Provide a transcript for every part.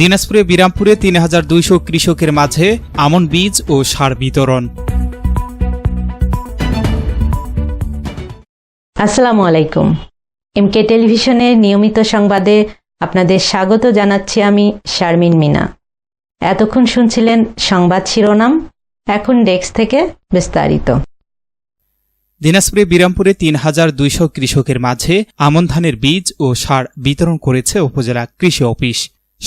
দিনাজপুরে বিরামপুরে তিন হাজার দুইশো কৃষকের মাঝে আমন বীজ ও সার বিতরণ। আসসালামু আলাইকুম। এমকে টেলিভিশনের নিয়মিত সংবাদে আপনাদের স্বাগত জানাচ্ছি আমি শারমিন মিনা। এতক্ষণ শুনছিলেন সংবাদ শিরোনাম এখন ডেস্ক থেকে বিস্তারিত। দিনাজপুরে বিরামপুরে তিন হাজার দুইশো কৃষকের মাঝে আমন ধানের বীজ ও সার বিতরণ করেছে উপজেলা কৃষি অফিস।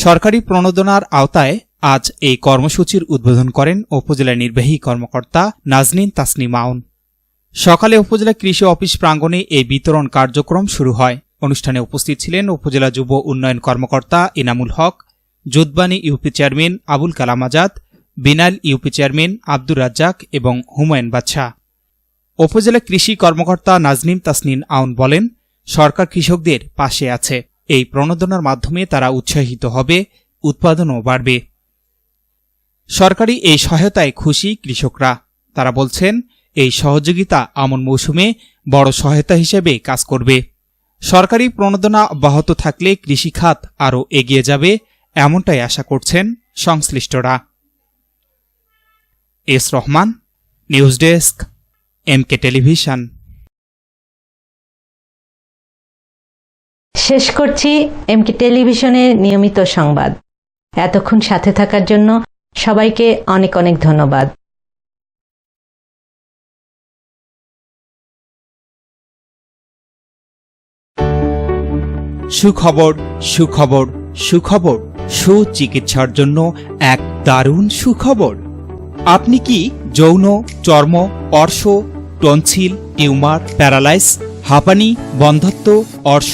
সরকারি প্রণোদনার আওতায় আজ এই কর্মসূচির উদ্বোধন করেন উপজেলা নির্বাহী কর্মকর্তা নাজনীন তাসনিম মাউন। সকালে উপজেলা কৃষি অফিস প্রাঙ্গণে এই বিতরণ কার্যক্রম শুরু হয়। অনুষ্ঠানে উপস্থিত ছিলেন উপজেলা যুব উন্নয়ন কর্মকর্তা ইনামুল হক জুদবানী ইউপি চেয়ারম্যান আবুল কালাম আজাদ, বিনাল ইউপি চেয়ারম্যান আব্দুর রাজ্জাক এবং হুমায়ুন বাদশা। উপজেলা কৃষি কর্মকর্তা নাজনিম তাসনিন আউন বলেন, সরকার কৃষকদের পাশে আছে। এই প্রণোদনার মাধ্যমে তারা উৎসাহিত হবে, উৎপাদনও বাড়বে। সরকারি এই সহায়তায় খুশি কৃষকরা। তারা বলছেন, এই সহযোগিতা আমন মৌসুমে বড় সহায়তা হিসেবে কাজ করবে। সরকারি প্রণোদনা অব্যাহত থাকলে কৃষিখাত আরও এগিয়ে যাবে, এমনটাই আশা করছেন সংশ্লিষ্টরা। S Rahman, news desk, MK television. শেষ করছি এমকে টেলিভিশনের নিয়মিত সংবাদ। এতক্ষণ সাথে থাকার জন্য সবাইকে অনেক অনেক ধন্যবাদ। সুখবর সুখবর সুখবর, সুচিকিৎসার জন্য এক দারুণ সুখবর। আপনি কি যৌন, চর্ম, অর্শ, টনসিল, টিউমার, প্যারালাইস, হাঁপানি, বন্ধত্ব, অর্শ